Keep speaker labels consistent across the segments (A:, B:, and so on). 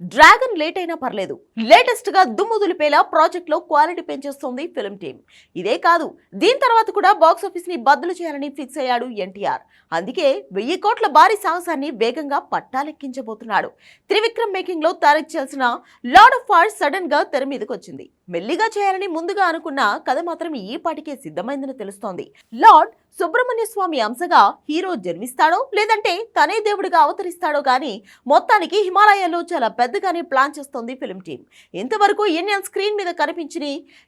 A: Dragon late అయినా పర్లేదు. లేటెస్ట్గా దుమ్ము దులిపేలా ప్రాజెక్ట్లో క్వాలిటీ పెంచేస్తోంది ఫిల్మ్ టీమ్. ఇదే కాదు దీని తర్వాత కూడా బాక్సాఫీస్ని బద్దలు చేయాలని ఫిక్స్ అయ్యాడు ఎన్టీఆర్. అందుకే వెయ్యి కోట్ల భారీ సాహసాన్ని వేగంగా పట్టాలెక్కించబోతున్నాడు. త్రివిక్రమ్ మేకింగ్లో తయారించాల్సిన లార్డ్ ఆఫ్ ఫార్ సడన్గా తెర మీదకి వచ్చింది మెల్లిగా చేయాలని ముందుగా అనుకున్న కథ మాత్రం ఈ పాటికే సిద్ధమైందని తెలుస్తోంది. లార్డ్ సుబ్రహ్మణ్య స్వామి అంశగా హీరో జన్మిస్తాడో లేదంటే తనే దేవుడిగా అవతరిస్తాడో కానీ మొత్తానికి హిమాలయాల్లో చాలా పెద్దగానే ప్లాన్ చేస్తోంది ఫిల్మ్ టీం ఇంతవరకు ఇండియన్ స్క్రీన్ మీద కనిపించిన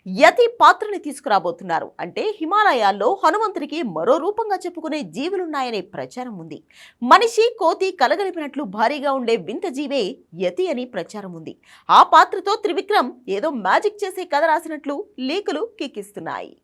A: యతి పాత్రని తీసుకురాబోతున్నారు. అంటే హిమాలయాల్లో హనుమంతుడికి మరో రూపంగా చెప్పుకునే జీవులున్నాయనే ప్రచారం ఉంది. మనిషి కోతి కలగలిపినట్లు భారీగా ఉండే వింత జీవే యతి అని ప్రచారం ఉంది. ఆ పాత్రతో త్రివిక్రమ్ ఏదో మ్యాజిక్ చేసి కథ రాసినట్లు లీకులు కిక్కిస్తున్నాయి.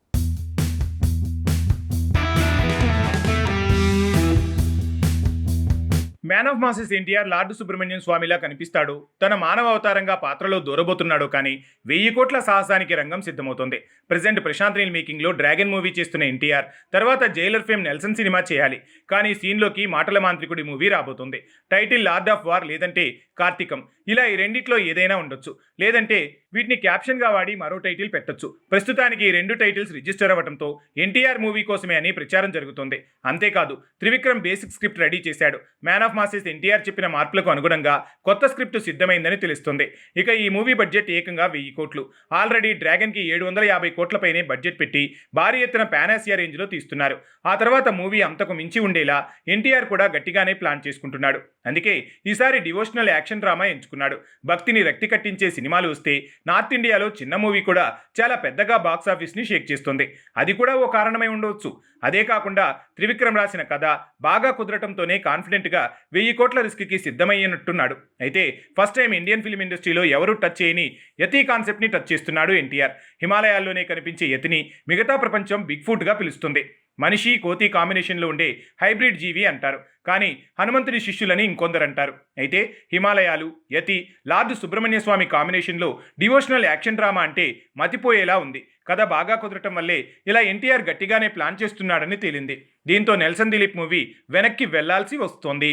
B: Man of masses NTR lord Subrahmanyam స్వామిలా కనిపిస్తాడు. తన మానవ అవతారంగా పాత్రలో దూరబోతున్నాడు కానీ వెయ్యి కోట్ల సాహసానికి రంగం సిద్ధమవుతోంది. ప్రజెంట్ ప్రశాంత్ నీల్ మేకింగ్లో డ్రాగన్ మూవీ చేస్తున్న ఎన్టీఆర్ తర్వాత జైలర్ ఫేమ్ నెల్సన్ సినిమా చేయాలి. కానీ సీన్లోకి మాటల మాంత్రికుడి మూవీ రాబోతుంది. టైటిల్ లార్డ్ ఆఫ్ వార్ లేదంటే కార్తీకం. ఇలా ఈ రెండిట్లో ఏదైనా ఉండొచ్చు. లేదంటే వీటిని క్యాప్షన్గా వాడి మరో టైటిల్ పెట్టొచ్చు. ప్రస్తుతానికి ఈ రెండు టైటిల్స్ రిజిస్టర్ అవ్వడంతో ఎన్టీఆర్ మూవీ కోసమే అని ప్రచారం జరుగుతుంది. అంతేకాదు త్రివిక్రమ్ బేసిక్ స్క్రిప్ట్ రెడీ చేశాడు. మ్యాన్ ఆఫ్ మాసెస్ ఎన్టీఆర్ చెప్పిన మార్పులకు అనుగుణంగా కొత్త స్క్రిప్ట్ సిద్ధమైందని తెలుస్తుంది. ఇక ఈ మూవీ బడ్జెట్ ఏకంగా వెయ్యి కోట్లు. ఆల్రెడీ డ్రాగన్కి ఏడు వందల యాభై కోట్లపైనే బడ్జెట్ పెట్టి భారీ ఎత్తున పానాసియా రేంజ్లో తీస్తున్నారు. ఆ తర్వాత మూవీ అంతకు మించి ఉండేలా ఎన్టీఆర్ కూడా గట్టిగానే ప్లాన్ చేసుకుంటున్నాడు. అందుకే ఈసారి డివోషనల్ యాక్షన్ డ్రామా ఎంచుకున్నాడు. భక్తిని రక్తి కట్టించే సినిమాలు వస్తే నార్త్ ఇండియాలో చిన్న మూవీ కూడా చాలా పెద్దగా బాక్సాఫీస్ని షేక్ చేస్తుంది. అది కూడా ఓ కారణమై ఉండవచ్చు అదే కాకుండా త్రివిక్రమ్ రాసిన కథ బాగా కుదరటంతోనే కాన్ఫిడెంట్గా వెయ్యి కోట్ల రిస్క్కి సిద్ధమయ్యనట్టున్నాడు. అయితే ఫస్ట్ టైం ఇండియన్ ఫిల్మ్ ఇండస్ట్రీలో ఎవరూ టచ్ చేయని యతి కాన్సెప్ట్ని టచ్ చేస్తున్నాడు ఎన్టీఆర్. హిమాలయాల్లోనే కనిపించే యతిని మిగతా ప్రపంచం బిగ్ ఫుట్గా పిలుస్తుంది. మనిషి కోతి కాంబినేషన్లో ఉండే హైబ్రిడ్ జీవి అంటారు. కానీ హనుమంతుడి శిష్యులని ఇంకొందరు అంటారు. అయితే హిమాలయాలు యతి లార్డ్ సుబ్రహ్మణ్య స్వామి కాంబినేషన్లో డివోషనల్ యాక్షన్ డ్రామా అంటే మతిపోయేలా ఉంది. కథ బాగా కుదరటం వల్లే ఇలా ఎన్టీఆర్ గట్టిగానే ప్లాన్ చేస్తున్నాడని తేలింది. దీంతో నెల్సన్ దిలీప్ మూవీ వెనక్కి వెళ్ళాల్సి వస్తోంది.